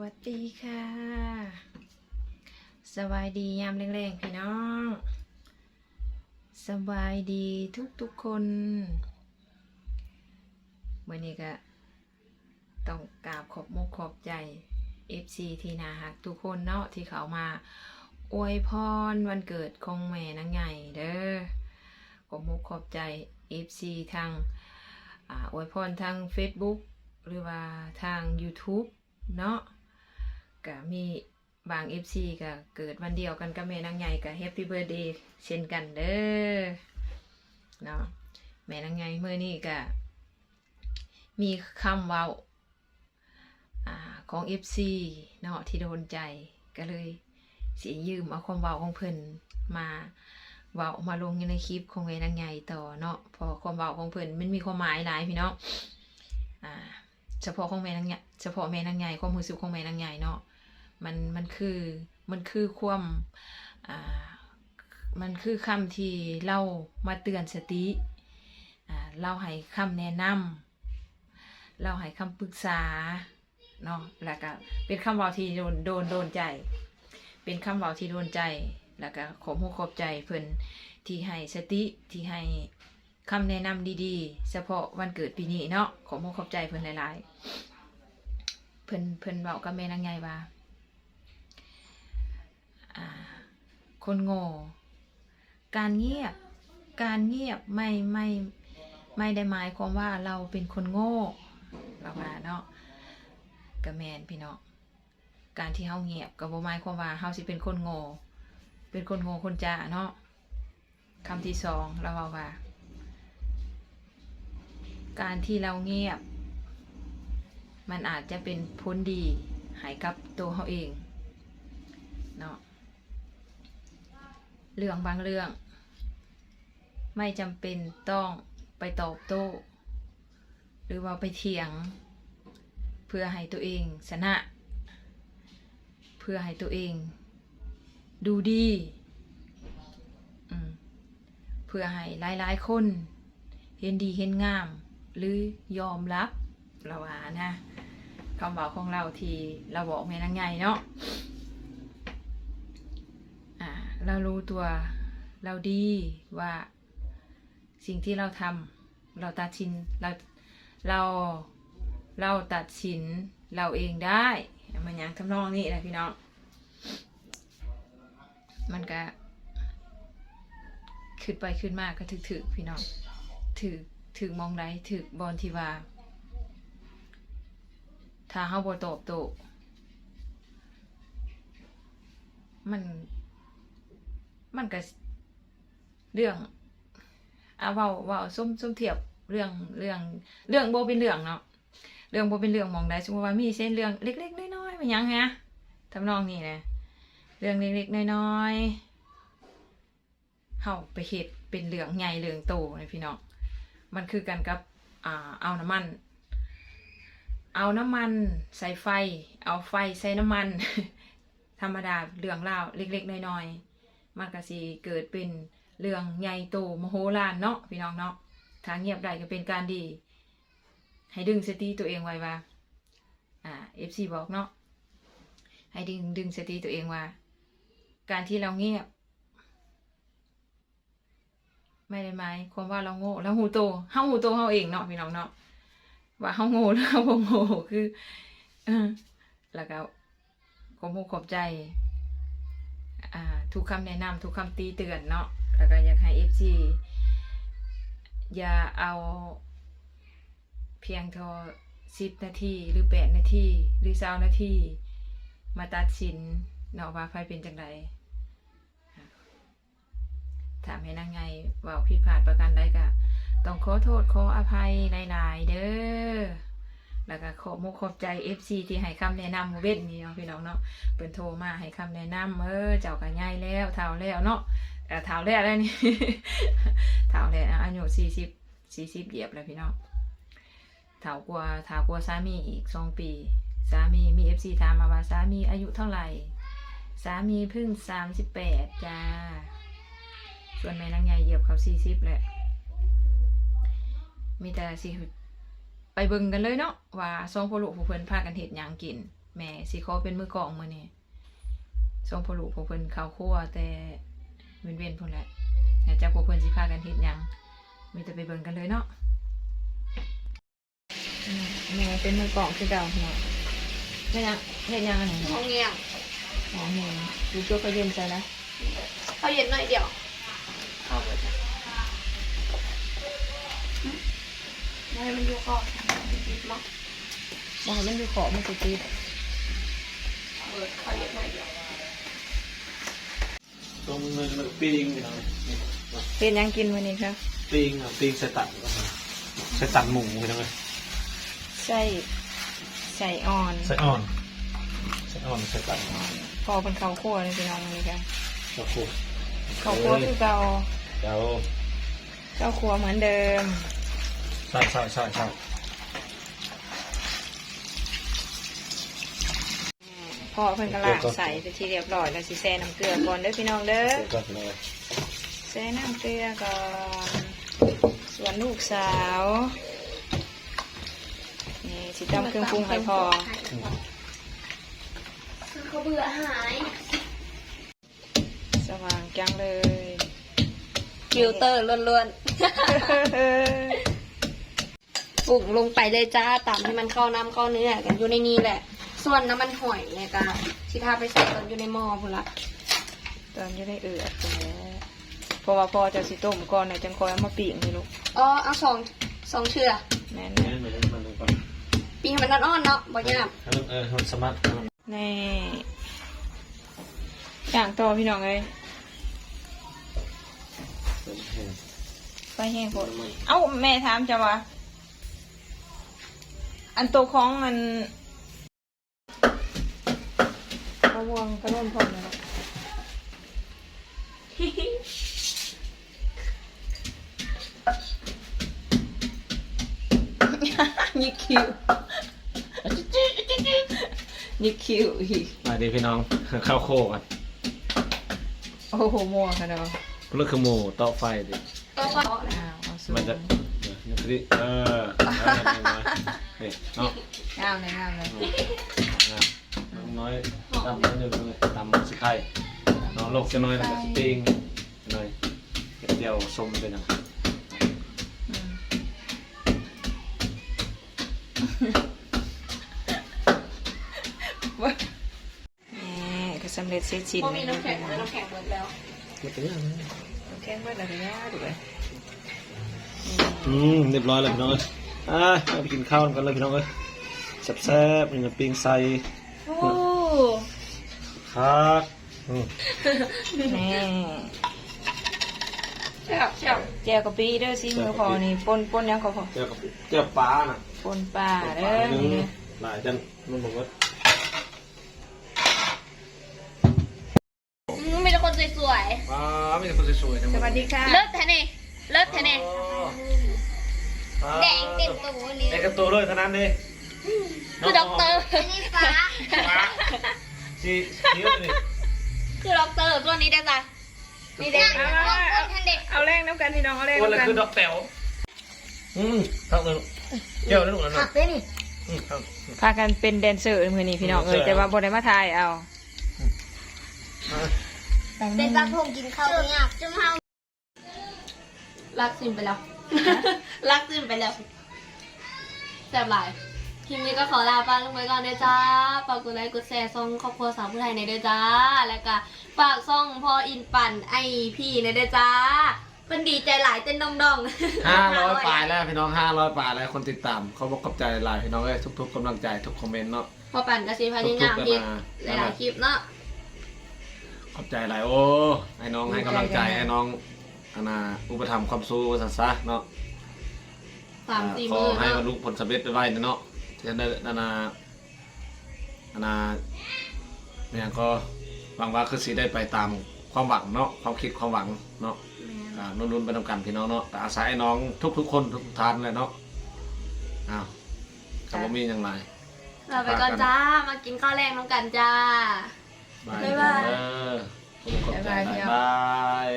วัสดีค่ะ สบายดียามแรงๆพี่น้อง สบายดีทุกๆคนวันนี้ก็ต้องกราบขอบมุกขอบใจ FC ทีนาหักทุกคนเนาะที่เขามา อวยพรวันเกิดของแม่นางไงเด้อขอบมุกขอบใจ FC ทางอ่าอวยพรทาง Facebook หรือว่าทาง YouTube เนาะ ก็มีบาง FC ก็เกิดวันเดียวกันกับแม่นางใหญ่ก็แฮปปี้เบิร์ดเดย์เช่นกันเด้อเนาะแม่นางใหญ่เมื่อนี้ก็มีคำว้าขอ่าของ FC เนาะที่โดนใจก็เลยเสิยืมเอาความเว้าของเพิ่นมาเว้ามาลงในคลิปของแม่นางใหญ่ต่อเนาะพอความเว้าของเพิ่นมันมีความหมายหลายพี่เน้องอ่า เฉพาะของแม่นางใหญ่เฉพาะแม่นางใหญ่ความรู้สึกของแม่นางใหญ่เนาะมันมันคือมันคือความอ่ามันคือคำที่เรามาเตือนสติอ่าเราให้คำแนะนำเราให้คำปรึกษาเนาะแล้วก็เป็นคำเว้าที่โดนโดนโดนใจ เป็นคำเว้าที่โดนใจ แล้วก็ขอบคุณขอบใจเพิ่นที่ให้สติที่ให้ คำแนะนำดีๆ เฉพาะวันเกิดปีนี้เนาะขอมขอบใจเพิ่นหลายๆ เพิ่นเพิ่นเบอกกับแม่นางไงว่าอ่าคนโง่ การเงียบ การเงียบไม่ไม่ไม่ได้หมายความว่าเราเป็นคนโง่เราว่าเนาะก็แมนพี่เนาะการที่เฮาเงียบก็บ่หมายความว่าเฮาสิเป็นคนโง่ เป็นคนโง่คนจ้าเนาะคำที่สองเราว่าว่า การที่เราเงียบ มันอาจจะเป็นผลดีให้กับตัวเขาเองเนาะเรื่องบางเรื่อง ไม่จำเป็นต้องไปตอบโต้ หรือว่าไปเถียง เพื่อให้ตัวเองชนะ เพื่อให้ตัวเอง ดูดีเพื่อให้หลายๆคน เห็นดีเห็นงาม หรือยอมรับเราว่านะคำบอกของเราที่เราบอกแม่นางไงเนาะอ่าเรารู้ตัวเราดีว่าสิ่งที่เราทำเราตัดสินเราเราเราตัดสินเราเองได้มันย่างทำนองนี้นะพี่น้องมันก็ขึ้นไปขึ้นมากก็ถึกๆพี่น้องถึก ถึงมองไดถึกบอลทีว่าถ้าเฮาบ่ตอบโต้มัน มันก็เรื่องอะเว้าเว้าส้มส้มเทียบเรื่องเรื่องเรื่องบ่เป็นเรื่องเนาะเรื่องบ่เป็นเรื่องมองได้สมมติว่ามีเส้นเรื่องเล็กๆน้อยๆมันยังฮะทำนองนี้นะเรื่องเล็กๆน้อยๆเฮาไปเฮ็ดเป็นเรื่องใหญ่เรื่องโตนะพี่น้อง มันคือกันกับเอาน้ำมัน เอาน้ำมันใส่ไฟ เอาไฟใส่น้ำมัน ธรรมดาเรื่องราวเล็กๆน้อยๆมันก็สิเกิดเป็นเรื่องใหญ่โตมโหฬารเนาะพี่น้องเนาะถ้าเงียบได้ก็เป็นการดี ให้ดึงสติตัวเองไว้ว่าอ่า FC บอกเนาะให้ดึงดึงสติตัวเองว่า การที่เราเงียบ ไม่ได้ไหมความว่าเราโง่แล้วหูโตเฮาหูโตเฮาเองเนาะพี่น้องเนาะว่าเฮาโง่หรือเฮาโง่คือเออแล้วก็ขอบคุขอบใจ อ่า ทุกคำแนะนำทุกคำตีเตือนเนาะแล้วก็อยากให้ FC อย่าเอาเพียงทอ10นาทีหรือ8นาทีหรือ20นาทีมาตัดสินเนาะว่าใครเป็นจังไดามให้นางไงเว่าผิดพลาดประการใดก็ต้องขอโทษขออภัยหลายๆเด้อแล้วก็ขอมุกขอบใจ FC ที่ให้คำแนะนำเว้นนี่เนาะพี่น้องเนาะเปิ่นโทรมาให้คำแนะนำเออเจ้าก็ใหญ่แล้วเฒ่าแล้วเนาะเออเฒ่าแล้วแล้วนี่เฒ่าแล้วอายุ40 40เหยียบแล้วพี่น้องเฒ่ากว่าเฒ่ากว่าสามีอีกสองปี สามีมี FC ถามมาว่าสามีอายุเท่าไหร่ สามีเพิ่ง38จ้า ส่วนแม่นางใหญ่เหยียบเขาสี่สิบแหละ มีแต่สิไปเบิ่งกันเลยเนาะว่าสองพ่อลูกผู้เพิ่นพากันเฮ็ดหยังกิน แม่สิขอเป็นมือกลองมื้อนี้ส่งพ่อลูกพวกเพิ่นเข้าครัวแต่เว้นๆพุ่นแหละอยากจักพวกเพิ่นสิพากันเฮ็ดหยัง มีแต่ไปเบิ่งกันเลยเนาะอืมแม่เป็นมือกลองคือเก่าเนาะเฮ็ดหยังเฮ็ดหยังอันนี้ห้องเงียบอ๋อเห็นดูตัวเขาเย็นใจแล้วเขาเย็นหน่อยเดียว ให้มันอยู่ก่อนปิดมั้งบอกให้มันดูขอมันจะตีดเปิดเขาเย็นหน่อยเดียวตรงมือมันปิ้งไปหน่อยเป็นหยังกินวันนี้ครับปิ้งอะปิ้งใส่ตันก็มาใส่ตันหมูไปหน่อยใส่ใส่อ่อนใส่อ่อนใส่อ่อนใส่ตันพอเป็นข้าวคั่วเลยพี่น้องวันนี้ครับก็คู่ข้าวคั่วคือเก่าเดี๋ยวข้าวคั่วเหมือนเดิม ใช่ใช่ใช่ใช่พอเพิ่นกระลากใส่ไปทีเรียบร้อยแล้วสิแซ่น้ำเกลือก่อนเด้อพี่น้องเด้อ เดี๋ยวก็เลยแซ่น้ำเกลือก่อน ส่วนลูกสาว นี่สิตำเครื่องปรุงให้พอคือเขาเบื่อหายสว่างจังเลย ฟิลเตอร์ล้วนๆป รุงลงไปเลยจ้าตามให้มันเข้าน้ำเข้าเนื้อกันอยู่ในนี้แหละ ส่วนน้ำมันหอยเนี่ยก็ชิทาไปใส่ตอนอยู่ในหม้อพุ่นละตอนอยู่ในเอือดพุ่นแหล้วเพราะว่าพอจะสิต้มก่อนน่ะจังคอยเอามาปิ้งนี่ลูกอ๋อเอาสองสองเชือกแม่นนี่นะเหมือนมันก่อนปีให้มันอ่อนๆเนาะบ่ยากให้มันเออให้มันสมัครให้มันนี่อย่างต่อพี่น้องเลยเป็นแห้งไฟแห้งโพดเอ้าแม่ถามจะว่า อันตัวของมันกระวงกระร่นพร้อมเลยลูกยิกคิวยิกคิวอีกมาดีพี่น้องเข้าโคกันโอ้โหมัวค่ะเนาะเรื่องคือหมูต่อไฟดิก็พอแล้วอ้าวเอาสูงมันจะนี่คือดิเออ นี่เนาะงามเลยงามเลยน้อยตำน้อยหนึ่งเลยตำสิไข่น้องโลกจะน้อยแล้วก็สปิ้งหน่อยเดี๋ยวส้มเป็นยังอืมเว้ยนี่ก็สำเร็จเสร็จสิ้นพอเลมียน้ำแข็งนะน้ำแข็งหมดแล้วมันเป็นยังน้ำแข็งเบิดแล้วก็ย่าดูเลยอืมเรียบร้อยแล้วพี่น้องเอ้ยอะเอาไปกินข้าวกันเลยพี่น้องเอ้ยแซ่บๆนี่นะปิ้งใส่โอ้ครับอืมนี่เชี่ยวเชี่ยวแจวกะปิเด้อสิมือพอนี่ปนปนยังก็พอเจ้ากับเจ้าปลาน่ะปนปลาเด้อหนึ่งนี่เด้อหลายจันมันบอกว่าอืมมีแต่คนสวยปลาไม่ใช่คนสวยๆนะสวัสดีค่ะ ๆ เลิศแท้เน่เลิศแท้เน่ แดงเต็มตัวนี่แดงเต็มตัวเลยเท่านั้นเลยคือด็อกเตอร์นี่ฟ้าสีสีอะไรนี่คือด็อกเตอร์ตัวนี้ได้จ้ะนี่เด็กเอาเอาเอาท่านเด็กเอาแรงน้ำกันพี่น้องเอาแรงคนละน้ำกันคือดอกแต๋วอืมทั้งเลยเจ้าเลยลูกนั่นขัน่ะบได้นี่อืมทั้งพากันเป็นแดนเซอร์มือนี้พี่น้องเอ้ยแดนเซอร์แต่ว่าบ่ได้มาถ่ายเอาเด็กรักผมกินข้าวเนี่ยจุ่มเฮารักซิมไปแล้ว รักซิมไปแล้วแซ่บหลายคลิปนี้ก็ขอลาไปลงไปก่อนเด้อจ้าฝากกดไลค์กดแชร์ซ่องครอบครัวสาวผู้ไทยในเด้อจ้า แล้วก็ฝากซ่องพ่ออินปั่นไอพี่ในเด้อจ้าเป็นดีใจหลายเต้นดองดองๆห้าร้อยปลายแล้วพี่น้องห้าร้อยปลายแล้วคนติดตามเขาบอกขอบใจหลายพี่น้องเอ้ยทุกๆกำลังใจทุกคอมเมนต์เนาะพอปั่นกระซีพยายามทุกๆเฮ็ดกันมาหลายๆคลิปเนาะขอบใจหลายโอ้ให้น้องให้กำลังใจให้น้อง อานาอุปถัมภ์ความสู้สัสซะเนาะสามสี่ขอมือให้เนาะบรรลุผลสำเร็จไปไว้นะเนาะที่ได้นานานานาเนี่ยก็หวังว่าคือสีได้ไปตามความหวังเนาะความคิดความหวังเนาะอ่านุ่นๆไปทำกันพี่น้องเนาะแต่อาศัยน้องทุกๆคนทุกท่านเลยเนาะอ้าวคำว่ามีอย่างไรเราไปก่อนจ้า มากินข้าวแรงน้องกันจ้าบายบ๊ายบาย เออขอบใจบ๊ายบาย บ๊ายบาย